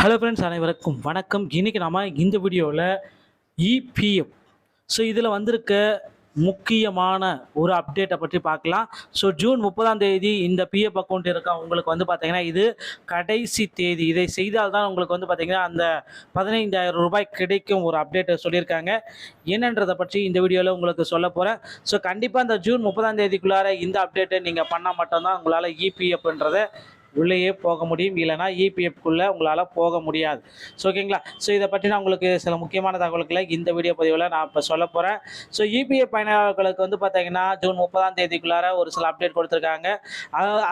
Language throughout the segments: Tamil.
ஹலோ ஃப்ரெண்ட்ஸ் அனைவருக்கும் வணக்கம். இன்றைக்கி நம்ம இந்த வீடியோவில் இபிஎஃப் ஸோ இதில் வந்திருக்க முக்கியமான ஒரு அப்டேட்டை பற்றி பார்க்கலாம். ஸோ ஜூன் முப்பதாம் தேதி இந்த பிஎஃப் அக்கௌண்ட் இருக்க உங்களுக்கு வந்து பார்த்தீங்கன்னா இது கடைசி தேதி. இதை செய்தால் தான் உங்களுக்கு வந்து பார்த்தீங்கன்னா அந்த பதினைந்தாயிரம் ரூபாய் கிடைக்கும் ஒரு அப்டேட்டை சொல்லியிருக்காங்க. என்னன்றதை பற்றி இந்த வீடியோவில் உங்களுக்கு சொல்ல போகிறேன் ஸோ கண்டிப்பாக இந்த ஜூன் முப்பதாம் தேதிக்குள்ளார இந்த அப்டேட்டை நீங்கள் பண்ணால் மட்டும்தான் உங்களால் இபிஎஃப்ன்றதை உள்ளேயே போக முடியும். இல்லைனா இபிஎஃப்குள்ளே உங்களால் போக முடியாது. ஸோ ஓகேங்களா ஸோ இதை பற்றி நான் உங்களுக்கு சில முக்கியமான தகவல்களை இந்த வீடியோ பதிவில் நான் இப்போ சொல்ல போகிறேன் ஸோ இபிஎஃப் பயனாளர்களுக்கு வந்து பார்த்தீங்கன்னா ஜூன் முப்பதாம் தேதிக்குள்ளார ஒரு சில அப்டேட் கொடுத்துருக்காங்க.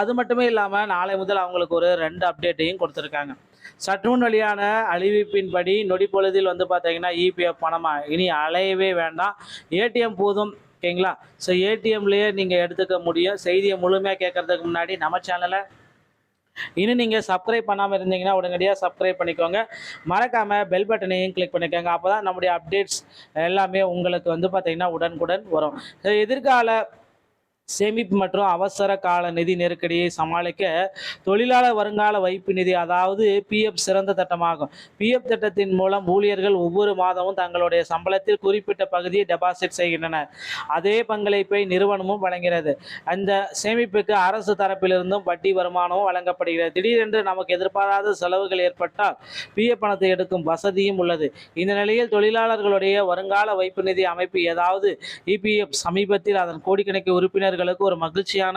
அது மட்டுமே இல்லாமல் நாளை முதல் அவங்களுக்கு ஒரு ரெண்டு அப்டேட்டையும் கொடுத்துருக்காங்க. சற்று வழியான வெளியான அறிவிப்பின்படி நொடி பொழுதில் வந்து பார்த்தீங்கன்னா இபிஎஃப் பணமாக இனி அலையவே வேண்டாம். ஏடிஎம் போதும். ஓகேங்களா ஸோ ஏடிஎம்லேயே நீங்கள் எடுத்துக்க முடியும். செய்தியை முழுமையாக கேட்கறதுக்கு முன்னாடி நம்ம சேனலை இன்னும் நீங்கள் சப்ஸ்கிரைப் பண்ணாமல் இருந்தீங்கன்னா உடனடியாக சப்ஸ்கிரைப் பண்ணிக்கோங்க. மறக்காமல் பெல் பட்டனையும் கிளிக் பண்ணிக்கோங்க. அப்போ தான் நம்முடைய அப்டேட்ஸ் எல்லாமே உங்களுக்கு வந்து பார்த்திங்கன்னா உடனுக்குடன் வரும். எதிர்கால சேமிப்பு மற்றும் அவசர கால நிதி நெருக்கடியை சமாளிக்க தொழிலாளர் வருங்கால வைப்பு நிதி அதாவது பிஎஃப் சிறந்த திட்டமாகும். பிஎஃப் திட்டத்தின் மூலம் ஊழியர்கள் ஒவ்வொரு மாதமும் தங்களுடைய சம்பளத்தில் குறிப்பிட்ட பகுதியை டெபாசிட் செய்கின்றனர். அதே பங்களிப்பை நிறுவனமும் வழங்குகிறது. அந்த சேமிப்புக்கு அரசு தரப்பிலிருந்தும் வட்டி வருமானமும் வழங்கப்படுகிறது. திடீரென்று நமக்கு எதிர்பாராத செலவுகள் ஏற்பட்டால் பிஎஃப் பணத்தை எடுக்கும் வசதியும் உள்ளது. இந்த நிலையில் தொழிலாளர்களுடைய வருங்கால வைப்பு நிதி அமைப்பு ஏதாவது இபிஎஃப் சமீபத்தில் அதன் கோடிக்கணக்கில் நேயர்களுக்கு ஒரு மகிழ்ச்சியான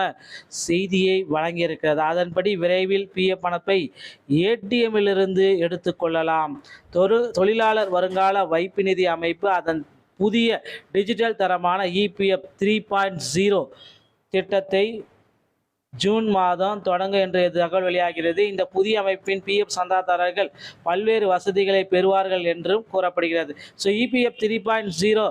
செய்தியை வழங்கியிருக்கிறது. அதன்படி விரைவில் பிஎஃப் பணத்தை ஏடிஎம்மிலிருந்து எடுத்துக்கொள்ளலாம் தொரு தொழிலாளர் வருங்கால வைப்பு நிதி அமைப்பு அதன் புதிய டிஜிட்டல் தரமான இபிஎஃப் த்ரீ பாயிண்ட் ஜீரோ திட்டத்தை ஜூன் மாதம் தொடங்க என்று தகவல் வெளியாகிறது. இந்த புதிய அமைப்பின் பிஎஃப் சந்தாதாரர்கள் பல்வேறு வசதிகளை பெறுவார்கள் என்றும் கூறப்படுகிறது. So EPF three point zero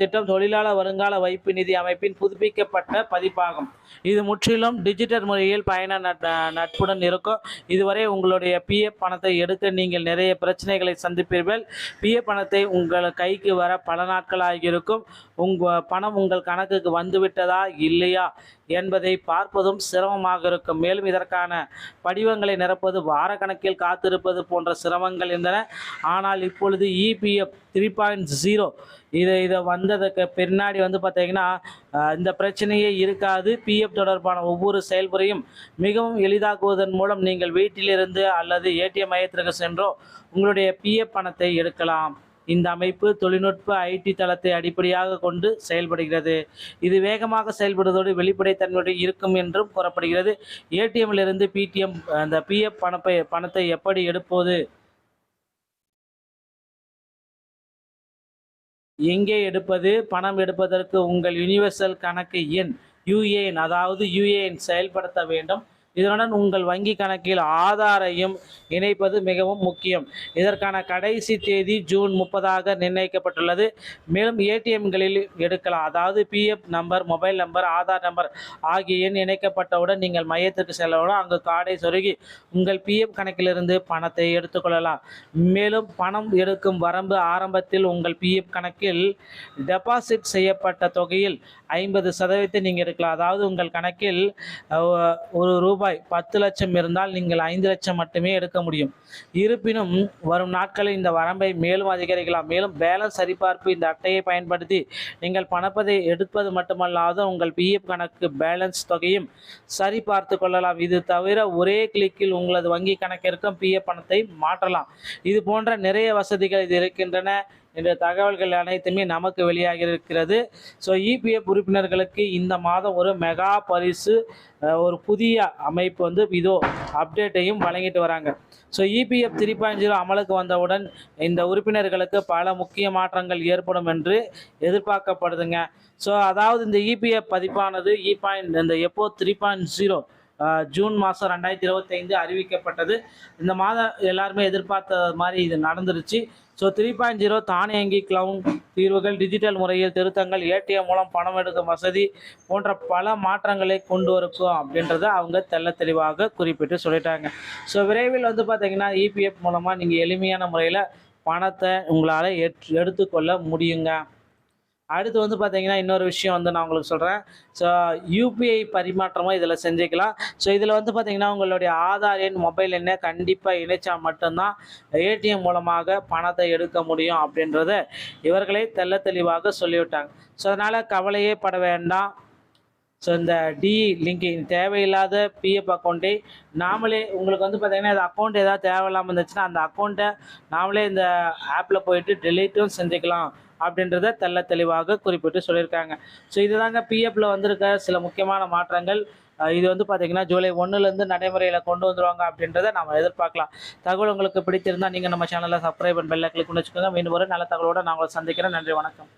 திட்டம் தொழிலாளர் வருங்கால வைப்பு நிதி அமைப்பின் புதுப்பிக்கப்பட்ட பதிப்பாகும். இது முற்றிலும் டிஜிட்டல் முறையில் பயண நட் நட்புடன் இருக்கும். இதுவரை உங்களுடைய பிஎஃப் பணத்தை எடுக்க நீங்கள் நிறைய பிரச்சனைகளை சந்திப்பீர்கள். பிஎஃப் பணத்தை உங்கள் கைக்கு வர பல நாட்களாக இருக்கும் உங்கள் பணம் உங்கள் கணக்குக்கு வந்துவிட்டதா? இல்லையா? என்பதை பார்ப்பதும் சிரமமாக இருக்கும். மேலும் இதற்கான படிவங்களை நிரப்பது வாரக்கணக்கில் காத்திருப்பது போன்ற சிரமங்கள் இருந்தன. ஆனால் இப்பொழுது இபிஎஃப் த்ரீ பாயிண்ட் ஜீரோ இதை இதை வந்ததுக்கு பின்னாடி வந்து பார்த்தீங்கன்னா இந்த பிரச்சனையே இருக்காது. பிஎஃப் தொடர்பான ஒவ்வொரு செயல்முறையும் மிகவும் எளிதாக்குவதன் மூலம் நீங்கள் வீட்டிலிருந்து அல்லது ஏடிஎம் மையத்திற்கு சென்றோ உங்களுடைய பிஎஃப் பணத்தை எடுக்கலாம். இந்த அமைப்பு தொழில்நுட்ப ஐடி தளத்தை அடிப்படையாக கொண்டு செயல்படுகிறது. இது வேகமாக செயல்படுவதோடு வெளிப்படைத்தன்மையுடன் இருக்கும் என்றும் கூறப்படுகிறது. ஏடிஎம்மிலிருந்து பிடிஎம் அந்த பிஎஃப் பணப்பை பணத்தை எப்படி எடுப்பது? எங்கே எடுப்பது? பணம் எடுப்பதற்கு உங்கள் யுனிவர்சல் கணக்கு எண் யுஏஎன் அதாவது யுஏஎன் செயல்படுத்த வேண்டும். இதனுடன் உங்கள் வங்கி கணக்கில் ஆதாரையும் இணைப்பது மிகவும் முக்கியம். இதற்கான கடைசி தேதி ஜூன் முப்பதாக நிர்ணயிக்கப்பட்டுள்ளது. மேலும் ஏடிஎம்களில் எடுக்கலாம். அதாவது PF number mobile number Aadhaar number ஆகிய எண் இணைக்கப்பட்டவுடன் நீங்கள் மையத்திற்கு செல்லவுடன் அங்கு கார்டை சொருகி உங்கள் பிஎஃப் கணக்கிலிருந்து பணத்தை எடுத்துக்கொள்ளலாம். மேலும் பணம் எடுக்கும் வரம்பு ஆரம்பத்தில் உங்கள் பிஎஃப் கணக்கில் டெபாசிட் செய்யப்பட்ட தொகையில் ஐம்பது சதவீதத்தை நீங்கள் எடுக்கலாம். அதாவது உங்கள் கணக்கில் ஒரு ரூபாய் பத்து லட்சம் இருந்தால் நீங்கள் ஐந்து லட்சம் மட்டுமே எடுக்க முடியும். இருப்பினும் வரும் நாட்களில் இந்த வரம்பை மேலும் அதிகரிக்கலாம். மேலும் பேலன்ஸ் சரிபார்ப்பு இந்த அட்டையை பயன்படுத்தி நீங்கள் பணப்பதை எடுப்பது மட்டுமல்லாது உங்கள் பிஎஃப் கணக்கு பேலன்ஸ் தொகையும் சரிபார்த்து கொள்ளலாம். இது தவிர ஒரே கிளிக்கில் உங்களது வங்கி கணக்கிற்கும் பிஎஃப் பணத்தை மாற்றலாம். இது போன்ற நிறைய வசதிகள் இது இருக்கின்றன. என்ற தகவல்கள் அனைத்துமே நமக்கு வெளியாகி இருக்கிறது ஸோ இபிஎஃப் உறுப்பினர்களுக்கு இந்த மாதம் ஒரு மெகா பரிசு ஒரு புதிய அமைப்பு வந்து இதோ அப்டேட்டையும் வழங்கிட்டு வராங்க. So EPF three point zero அமலுக்கு வந்தவுடன் இந்த உறுப்பினர்களுக்கு பல முக்கிய மாற்றங்கள் ஏற்படும் என்று எதிர்பார்க்கப்படுதுங்க. ஸோ அதாவது இந்த இபிஎஃப் பதிப்பானது e இ பாயிண்ட் இந்த எப்போ த்ரீ பாயிண்ட் ஜீரோ ஜூன் மாதம் ரெண்டாயிரத்தி இருபத்தைந்து அறிவிக்கப்பட்டது. இந்த மாதம் எல்லாருமே எதிர்பார்த்த மாதிரி இது நடந்துருச்சு. ஸோ த்ரீ பாயிண்ட் ஜீரோ தானியங்கி கிளவுன் தீர்வுகள் டிஜிட்டல் முறையில் திருத்தங்கள் ஏடிஎம் மூலம் பணம் எடுக்கும் வசதி போன்ற பல மாற்றங்களை கொண்டு வரக்கும் அப்படின்றத அவங்க தெல்ல தெளிவாக குறிப்பிட்டு சொல்லிட்டாங்க. ஸோ விரைவில் வந்து பார்த்தீங்கன்னா இபிஎஃப் மூலமாக நீங்கள் எளிமையான முறையில் பணத்தை உங்களால் எட் எடுத்துக்கொள்ள முடியுங்க. அடுத்து வந்து பார்த்தீங்கன்னா இன்னொரு விஷயம் வந்து நான் உங்களுக்கு சொல்கிறேன் ஸோ யூபிஐ பரிமாற்றமும் இதில் செஞ்சுக்கலாம். ஸோ இதில் வந்து பார்த்தீங்கன்னா உங்களுடைய ஆதார் எண் மொபைல் எண்ணை கண்டிப்பாக இணைச்சா மட்டும்தான் ஏடிஎம் மூலமாக பணத்தை எடுக்க முடியும் அப்படின்றத இவர்களே தெள்ள தெளிவாக சொல்லிவிட்டாங்க. ஸோ அதனால் கவலையே பட வேண்டாம். ஸோ இந்த டி லிங்க் தேவையில்லாத பிஎஃப் அக்கௌண்ட்டை நாமளே உங்களுக்கு வந்து பார்த்தீங்கன்னா இந்த அக்கௌண்ட் ஏதாவது தேவையில்லாமல் இருந்துச்சுன்னா அந்த அக்கௌண்ட்டை நாமளே இந்த ஆப்பில் போயிட்டு டெலீட்டும் செஞ்சுக்கலாம் அப்படின்றத தெல்ல தெளிவாக குறிப்பிட்டு சொல்லியிருக்காங்க. ஸோ இதுதாங்க பிஎஃப்பில் வந்திருக்க சில முக்கியமான மாற்றங்கள். இது வந்து பார்த்தீங்கன்னா ஜூலை ஒன்றுலேருந்து நடைமுறையில் கொண்டு வந்துருவாங்க அப்படின்றத நம்ம எதிர்பார்க்கலாம். தகவல் உங்களுக்கு பிடித்திருந்தால் நீங்கள் நம்ம சேனலில் சப்ஸ்கிரைப் அண்ட் பெல்லை கிளிக் பண்ணி வச்சுக்கோங்க. மீண்டும் ஒரு நல்ல தகவலோட நான் உங்களை சந்திக்கிறேன். நன்றி வணக்கம்.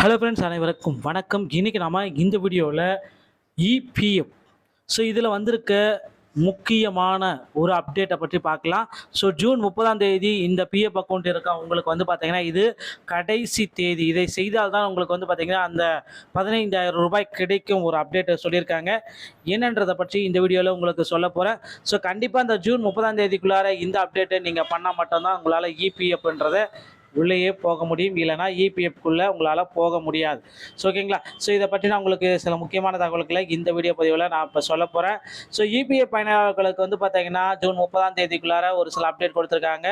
ஹலோ ஃப்ரெண்ட்ஸ் அனைவருக்கும் வணக்கம். இன்றைக்கி நாம் இந்த வீடியோவில் இபிஎஃப் ஸோ இதில் வந்திருக்க முக்கியமான ஒரு அப்டேட்டை பற்றி பார்க்கலாம். ஸோ ஜூன் முப்பதாம் தேதி இந்த பிஎஃப் அக்கௌண்ட் இருக்க? உங்களுக்கு வந்து பார்த்தீங்கன்னா இது கடைசி தேதி. இதை செய்தால் தான் உங்களுக்கு வந்து பார்த்தீங்கன்னா அந்த பதினைந்தாயிரம் ரூபாய் கிடைக்கும் ஒரு அப்டேட்டை சொல்லியிருக்காங்க. என்னன்றதை பற்றி இந்த வீடியோவில் உங்களுக்கு சொல்ல போகிறேன் ஸோ கண்டிப்பாக இந்த ஜூன் முப்பதாம் தேதிக்குள்ளார இந்த அப்டேட்டை நீங்கள் பண்ணால் மட்டும்தான் உங்களால் இபிஎஃப்ன்றதை உள்ளேயே போக முடியும். இல்லைனா இபிஎஃப்குள்ளே உங்களால் போக முடியாது. ஸோ ஓகேங்களா ஸோ இதை பற்றி நான் உங்களுக்கு சில முக்கியமான தகவல்களை இந்த வீடியோ பதிவில் நான் இப்போ சொல்ல போகிறேன் ஸோ இபிஎஃப் பயனாளர்களுக்கு வந்து பார்த்தீங்கன்னா ஜூன் முப்பதாம் தேதிக்குள்ளார ஒரு சில அப்டேட் கொடுத்துருக்காங்க.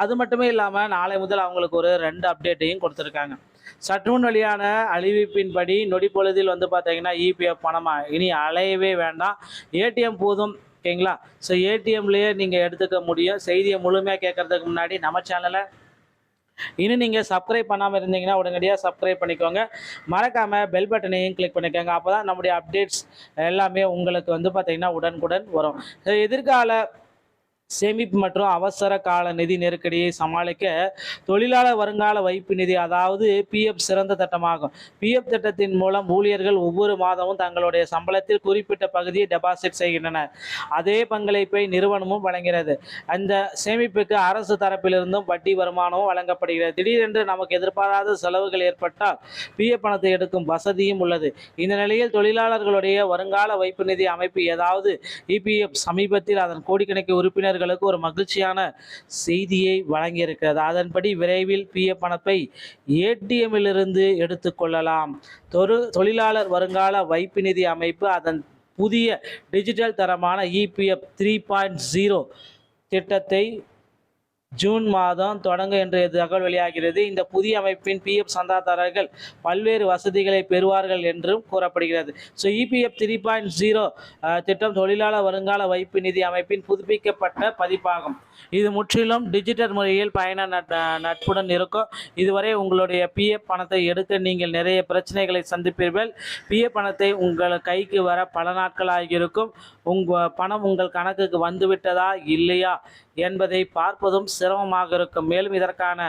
அது- மட்டுமே இல்லாமல் நாளை முதல் அவங்களுக்கு ஒரு ரெண்டு அப்டேட்டையும் கொடுத்துருக்காங்க. சற்று முன் வெளியான அறிவிப்பின்படி நொடி பொழுதில் வந்து பார்த்தீங்கன்னா இபிஎஃப் பணமா இனி அலையவே வேண்டாம். ஏடிஎம் போதும் ஓகேங்களா ஸோ ஏடிஎம்லேயே நீங்கள் எடுத்துக்க முடியும். செய்தியை முழுமையாக கேட்கறதுக்கு முன்னாடி நம்ம சேனலை இன்னும் நீங்கள் சப்ஸ்கிரைப் பண்ணாமல் இருந்தீங்கன்னா உடனடியாக சப்ஸ்கிரைப் பண்ணிக்கோங்க. மறக்காமல் பெல் பட்டனையும் கிளிக் பண்ணிக்கோங்க. அப்போ தான் நம்முடைய அப்டேட்ஸ் எல்லாமே உங்களுக்கு வந்து பார்த்தீங்கன்னா உடனுக்குடன் வரும். எதிர்கால சேமிப்பு மற்றும் அவசர கால நிதி நெருக்கடியை சமாளிக்க தொழிலாளர் வருங்கால வைப்பு நிதி அதாவது பிஎஃப் சிறந்த திட்டமாகும். பிஎஃப் திட்டத்தின் மூலம் ஊழியர்கள் ஒவ்வொரு மாதமும் தங்களுடைய சம்பளத்தில் குறிப்பிட்ட பகுதியை டெபாசிட் செய்கின்றனர். அதே பங்களிப்பை நிறுவனமும் வழங்குகிறது. அந்த சேமிப்புக்கு அரசு தரப்பிலிருந்தும் வட்டி வருமானமும் வழங்கப்படுகிறது. திடீரென்று நமக்கு எதிர்பாராத செலவுகள் ஏற்பட்டால் பிஎஃப் பணத்தை எடுக்கும் வசதியும் உள்ளது. இந்த நிலையில் தொழிலாளர்களுடைய வருங்கால வைப்பு நிதி அமைப்பு ஏதாவது இபிஎஃப் சமீபத்தில் அதன் கோடிக்கணக்கில் உறுப்பினர்களுக்கு ஒரு மகிழ்ச்சியான செய்தியை வழங்கியிருக்கிறது. அதன்படி விரைவில் பிஎஃப் பணத்தை ஏடிஎம்மிலிருந்து எடுத்துக்கொள்ளலாம் தொரு தொழிலாளர் வருங்கால வைப்பு நிதி அமைப்பு அதன் புதிய டிஜிட்டல் தரமான இபிஎஃப் த்ரீ பாயிண்ட் ஜீரோ திட்டத்தை ஜூன் மாதம் தொடங்க என்று தகவல் வெளியாகிறது. இந்த புதிய அமைப்பின் பிஎஃப் சந்தாதாரர்கள் பல்வேறு வசதிகளை பெறுவார்கள் என்றும் கூறப்படுகிறது. So EPF three point zero திட்டம் தொழிலாளர் வருங்கால வைப்பு நிதி அமைப்பின் புதுப்பிக்கப்பட்ட பதிப்பாகும். இது முற்றிலும் டிஜிட்டல் முறையில் பயண நட்- நட்புடன் இருக்கும். இதுவரை உங்களுடைய பிஎஃப் பணத்தை எடுக்க நீங்கள் நிறைய பிரச்சனைகளை சந்திப்பீர்கள். பிஎஃப் பணத்தை உங்கள் கைக்கு வர பல நாட்கள் ஆகியிருக்கும் உங்கள் பணம் உங்கள் கணக்குக்கு வந்துவிட்டதா இல்லையா என்பதை பார்ப்பதும் சிரமமாக இருக்கும். மேலும் இதற்கான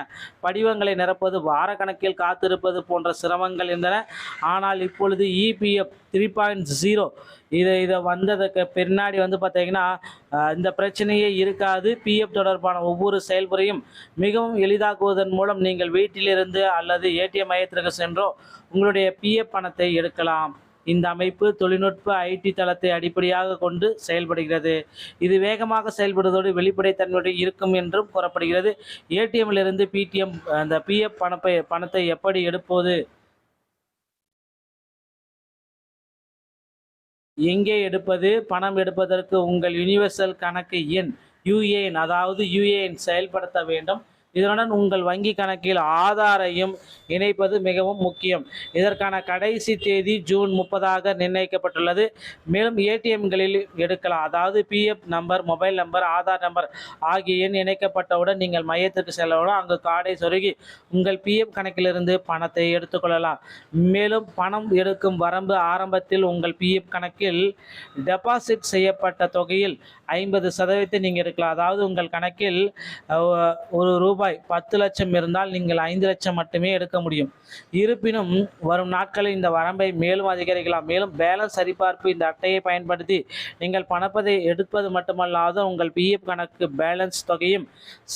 படிவங்களை நிரப்பது வாரக்கணக்கில் காத்திருப்பது போன்ற சிரமங்கள் இருந்தன. ஆனால் இப்பொழுது இபிஎஃப் த்ரீ பாயிண்ட் ஜீரோ இதை இதை வந்ததுக்கு பின்னாடி வந்து பார்த்தீங்கன்னா இந்த பிரச்சனையே இருக்காது. பிஎஃப் தொடர்பான ஒவ்வொரு செயல்முறையும் மிகவும் எளிதாக்குவதன் மூலம் நீங்கள் வீட்டிலிருந்து அல்லது ஏடிஎம் மையத்திற்கு சென்றோ உங்களுடைய பிஎஃப் பணத்தை எடுக்கலாம். இந்த அமைப்பு தொழில்நுட்ப ஐடி தளத்தை அடிப்படையாக கொண்டு செயல்படுகிறது. இது வேகமாக செயல்படுவதோடு வெளிப்படைத்தன்மையுடன் இருக்கும் என்றும் கூறப்படுகிறது. ஏடிஎம்மிலிருந்து பிடிஎம் அந்த பிஎஃப் பணப்பை பணத்தை எப்படி எடுப்பது? எங்கே எடுப்பது? பணம் எடுப்பதற்கு உங்கள் யுனிவர்சல் கணக்கு எண் யுஏஎன் அதாவது யுஏஎன் செயல்படுத்த வேண்டும். இதனுடன் உங்கள் வங்கி கணக்கில் ஆதாரையும் இணைப்பது மிகவும் முக்கியம். இதற்கான கடைசி தேதி ஜூன் முப்பதாக நிர்ணயிக்கப்பட்டுள்ளது. மேலும் ஏடிஎம்களில் எடுக்கலாம். அதாவது PF number mobile number Aadhaar number ஆகிய எண் இணைக்கப்பட்டவுடன் நீங்கள் மையத்திற்கு செல்லவுடன் அங்கு கார்டை சொருகி உங்கள் பிஎஃப் கணக்கிலிருந்து பணத்தை எடுத்துக்கொள்ளலாம். மேலும் பணம் எடுக்கும் வரம்பு ஆரம்பத்தில் உங்கள் பிஎஃப் கணக்கில் டெபாசிட் செய்யப்பட்ட தொகையில் ஐம்பது சதவீதத்தை நீங்கள் எடுக்கலாம். அதாவது உங்கள் கணக்கில் ஒரு ரூபாய் பத்து லட்சம் இருந்தால் நீங்கள் ஐந்து லட்சம் மட்டுமே எடுக்க முடியும். இருப்பினும் வரும் நாட்களில் இந்த வரம்பை மேலும் அதிகரிக்கலாம். மேலும் பேலன்ஸ் சரிபார்ப்பு இந்த அட்டையை பயன்படுத்தி நீங்கள் பணப்பதை எடுப்பது மட்டுமல்லாது உங்கள் பிஎஃப் கணக்கு பேலன்ஸ் தொகையும்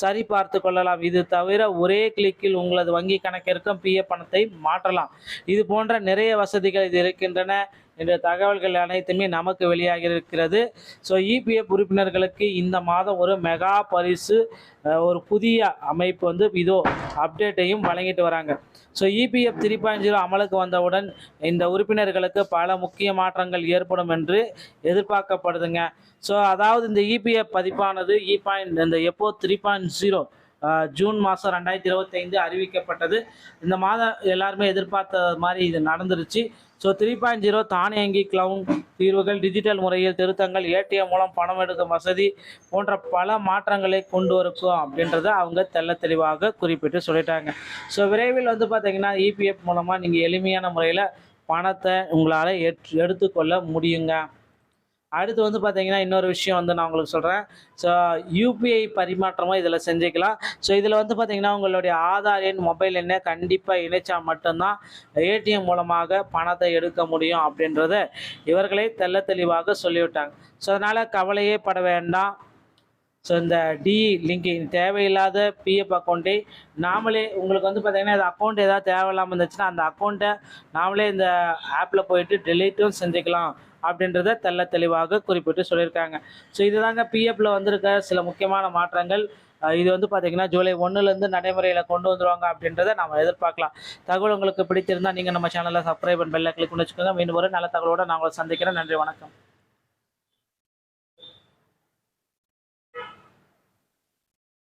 சரி பார்த்து கொள்ளலாம். இது தவிர ஒரே கிளிக்கில் உங்களது வங்கி கணக்கிற்கும் பிஎஃப் பணத்தை மாற்றலாம். இது போன்ற நிறைய வசதிகள் இது இருக்கின்றன. என்ற தகவல்கள் அனைத்துமே நமக்கு வெளியாகி இருக்கிறது ஸோ இபிஎஃப் உறுப்பினர்களுக்கு இந்த மாதம் ஒரு மெகா பரிசு ஒரு புதிய அமைப்பு வந்து இதோ அப்டேட்டையும் வழங்கிட்டு வராங்க. So EPF three point zero அமலுக்கு வந்தவுடன் இந்த உறுப்பினர்களுக்கு பல முக்கிய மாற்றங்கள் ஏற்படும் என்று எதிர்பார்க்கப்படுதுங்க. ஸோ அதாவது இந்த இபிஎஃப் பதிப்பானது e இ பாயிண்ட் இந்த எப்போ த்ரீ பாயிண்ட் ஜீரோ ஜூன் மாதம் ரெண்டாயிரத்தி இருபத்தைந்து அறிவிக்கப்பட்டது. இந்த மாதம் எல்லாருமே எதிர்பார்த்த மாதிரி இது நடந்துருச்சு. ஸோ த்ரீ பாயிண்ட் ஜீரோ தானியங்கி கிளவுன் தீர்வுகள் டிஜிட்டல் முறையில் திருத்தங்கள் ஏடிஎம் மூலம் பணம் எடுக்கும் வசதி போன்ற பல மாற்றங்களை கொண்டு வரக்கும் அப்படின்றத அவங்க தெள்ள தெளிவாக குறிப்பிட்டு சொல்லிட்டாங்க. ஸோ விரைவில் வந்து பார்த்தீங்கன்னா இபிஎஃப் மூலமாக நீங்கள் எளிமையான முறையில் பணத்தை உங்களால் எட் எடுத்துக்கொள்ள முடியுங்க. அடுத்து வந்து பார்த்தீங்கன்னா இன்னொரு விஷயம் வந்து நான் உங்களுக்கு சொல்கிறேன் ஸோ யூபிஐ பரிமாற்றமும் இதில் செஞ்சுக்கலாம். ஸோ இதில் வந்து பார்த்தீங்கன்னா உங்களுடைய ஆதார் எண் மொபைல் எண்ணை கண்டிப்பாக இணைச்சா மட்டும்தான் ஏடிஎம் மூலமாக பணத்தை எடுக்க முடியும் அப்படின்றத இவர்களே தெள்ள தெளிவாக சொல்லிவிட்டாங்க. ஸோ அதனால் கவலையே பட வேண்டாம். ஸோ இந்த டி லிங்க் தேவையில்லாத பிஎஃப் அக்கௌண்ட்டை நாமளே உங்களுக்கு வந்து பார்த்தீங்கன்னா இந்த அக்கௌண்ட் ஏதாவது தேவையில்லாமல் இருந்துச்சுன்னா அந்த அக்கௌண்ட்டை நாமளே இந்த ஆப்பில் போயிட்டு டெலீட்டும் செஞ்சுக்கலாம் அப்படின்றத தெல்ல தெளிவாக குறிப்பிட்டு சொல்லியிருக்காங்க. ஸோ இதுதாங்க பிஎஃப்பில் வந்திருக்க சில முக்கியமான மாற்றங்கள். இது வந்து பார்த்தீங்கன்னா ஜூலை ஒன்றுலேருந்து நடைமுறையில் கொண்டு வந்துருவாங்க அப்படின்றத நம்ம எதிர்பார்க்கலாம். தகவல் உங்களுக்கு பிடித்திருந்தால் நீங்கள் நம்ம சேனலில் சப்ஸ்கிரைப் பண்ணி பெல்லை கிளிக் பண்ணி வச்சுக்கோங்க. மீண்டும் ஒரு நல்ல தகவலோடு நான் உங்களை சந்திக்கிறேன் நன்றி வணக்கம்.